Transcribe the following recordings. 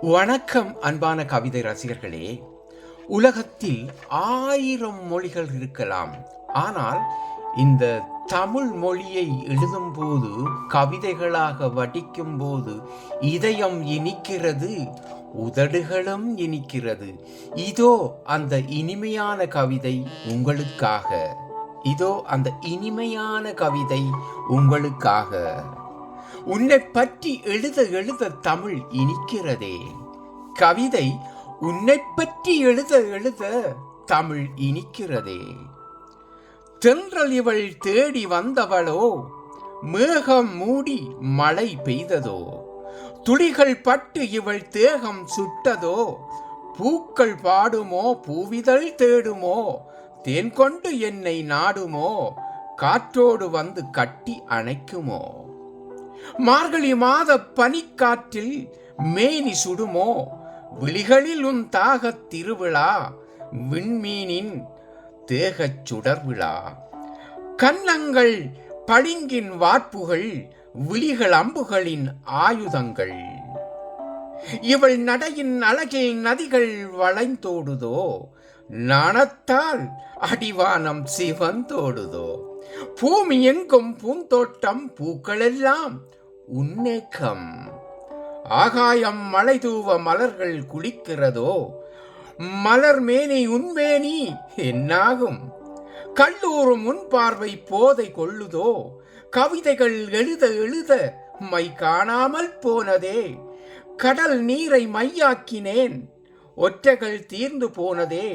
வணக்கம் அன்பான கவிதை ரசிகர்களே. உலகத்தில் ஆயிரம் மொழிகள் இருக்கலாம். ஆனால் இந்த தமிழ் மொழியை எழுதும்போது கவிதைகளாக வடிக்கும் போது இதயம் இனிக்கிறது உதடுகளும் இனிக்கிறது. இதோ அந்த இனிமையான கவிதை உங்களுக்காக. இதோ அந்த இனிமையான கவிதை உங்களுக்காக. உன்னை பற்றி எழுத எழுத தமிழ் இனிக்கிறதே. கவிதை உன்னை பற்றி எழுத எழுத தமிழ் இனிக்கிறதே. தென்றல் இவள் தேடி வந்தவளோ மேகம் மூடி மழை பெய்ததோ துளிகள் பட்டு இவள் தேகம் சுட்டதோ பூக்கள் பாடுமோ பூவிதழ் தேடுமோ தேன் கொண்டு என்னை நாடுமோ காற்றோடு வந்து கட்டி அணைக்குமோ. மார்கழி மாத பனிக்காற்றில் மேனி சுடுமோ? விழிகளில் உன் தாகத் திருவிழா விண்மீனின் தேகச் சுடர் விழா கன்னங்கள் பளிங்கின் வார்ப்புகள் விழிகள் அம்புகளின் ஆயுதங்கள். இவள் நடையின் அழகில் நதிகள் வளைந்தோடுதோ? நாணத்தால் அடிவானம் சிவந்தோடுதோ? பூமி எங்கும் பூந்தோட்டம் பூக்களெல்லாம் உன்னேக்கம். ஆகாயம் மலை தூவ மலர்கள் குளிக்கிறதோ மலர் மேனி உன்மேனி என்னாகும்? கல்லூரும் உன் பார்வை போதை கொள்ளுதோ கவிதைகள் எழுத எழுத மை காணாமல் போனதே கடல் நீரை மையாக்கினேன் ஒற்றைகள் தீர்ந்து போனதே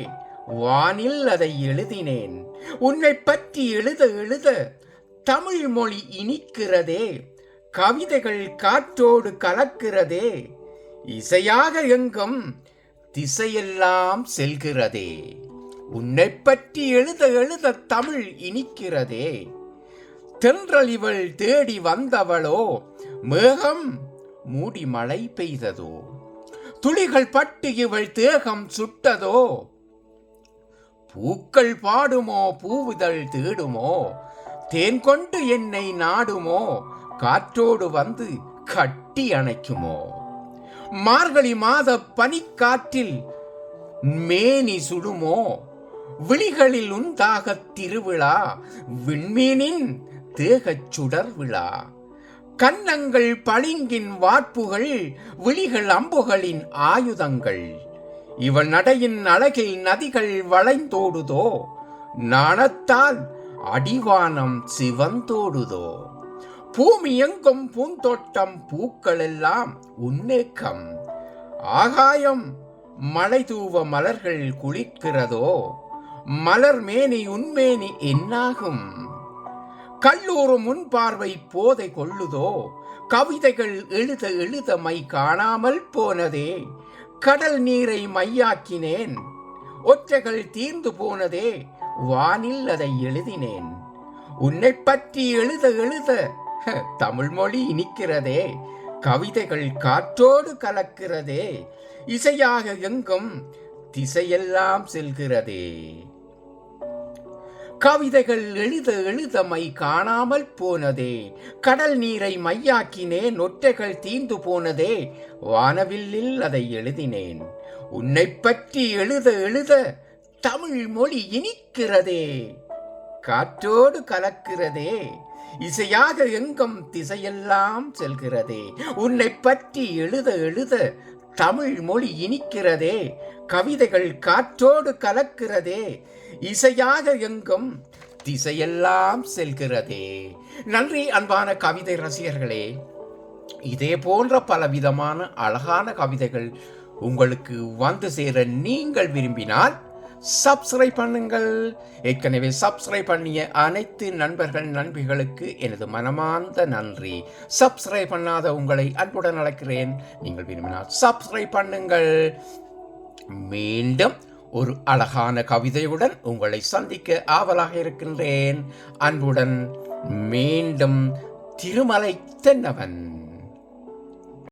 வானில் அதை எழுதினேன். உன்னை பற்றி எழுத எழுத தமிழ் மொழி இனிக்கிறதே கவிதைகள் காற்றோடு கலக்கிறதே இசையாக எங்கும் திசையெல்லாம் செல்கிறதே. உன்னை பற்றி எழுத எழுத தமிழ் இனிக்கிறதே. தென்றல் இவள் தேடி வந்தவளோ மேகம் மூடி மழை பெய்ததோ. துளிகள் பட்டு இவள் தேகம் சுட்டதோ பூக்கள் பாடுமோ பூவுதல் தேடுமோ? தேன் கொண்டு என்னை நாடுமோ? காற்றோடு வந்து கட்டி அணைக்குமோ? மார்கழி மாத பனிக்காற்றில் மேனி சுடுமோ? விழிகளில் உந்தாக திருவிழா விண்மீனின் தேகச் சுடர் விழா கன்னங்கள் பளிங்கின் வார்ப்புகள் விழிகள் அம்புகளின் ஆயுதங்கள்? இவள் நடையின் அழகில் நதிகள் வளைந்தோடுதோ? நாணத்தால் அடிவானம் சிவந்தோடுதோ? பூமி எங்கும் பூந்தோட்டம் பூக்களெல்லாம் உன்னேக்கம். ஆகாயம் மலை தூவ மலர்கள் குளிக்கிறதோ? மலர் மேனி உன்மேனி என்னாகும்? கல்லூரும் முன் பார்வை போதை கொள்ளுதோ? கவிதைகள் எழுத எழுத மை காணாமல் போனதே? கடல் நீரை மையாக்கினேன். ஒற்றைகள் தீர்ந்து போனதே வானில் அதை எழுதினேன். உன்னை பற்றி எழுத எழுத தமிழ் மொழி இனிக்கிறதே கவிதைகள் காற்றோடு கலக்கிறதே இசையாக எங்கும் திசையெல்லாம் செல்கிறதே. கவிதைகள் எழுத எழுதமை காணாமல் போனதே. கடல் நீரை மையாக்கினேன் நொட்டைகள் தீந்து போனதே. வானவில்லில் அதை எழுதினேன். உன்னை பற்றி எழுத எழுத தமிழ் மொழி இனிக்கிறதே. காற்றோடு கலக்கிறதே. இசையாக எங்கும் திசையெல்லாம் செல்கிறதே. உன்னை பற்றி எழுத எழுத தமிழ் மொழி இனிக்கிறதே கவிதைகள் காற்றோடு கலக்கிறதே இசையாக எங்கும் திசையெல்லாம் செல்கிறதே. நன்றி அன்பான கவிதை ரசிகர்களே. இதே போன்ற பலவிதமான அழகான கவிதைகள் உங்களுக்கு வந்து சேர நீங்கள் விரும்பினால் சப்ஸ்கிரைப் பண்ணுங்கள். ஏற்கனவே சப்ஸ்கிரைப் பண்ணிய அனைத்து நண்பர்கள் நண்பிகளுக்கு எனது மனமார்ந்த நன்றி. சப்ஸ்கிரைப் பண்ணாத உங்களை அன்புடன் அழைக்கிறேன். நீங்கள் விரும்பினால் சப்ஸ்கிரைப் பண்ணுங்கள். மீண்டும் ஒரு அழகான கவிதையுடன் உங்களை சந்திக்க ஆவலாக இருக்கின்றேன். அன்புடன் மீண்டும் திருமலை தென்னவன்.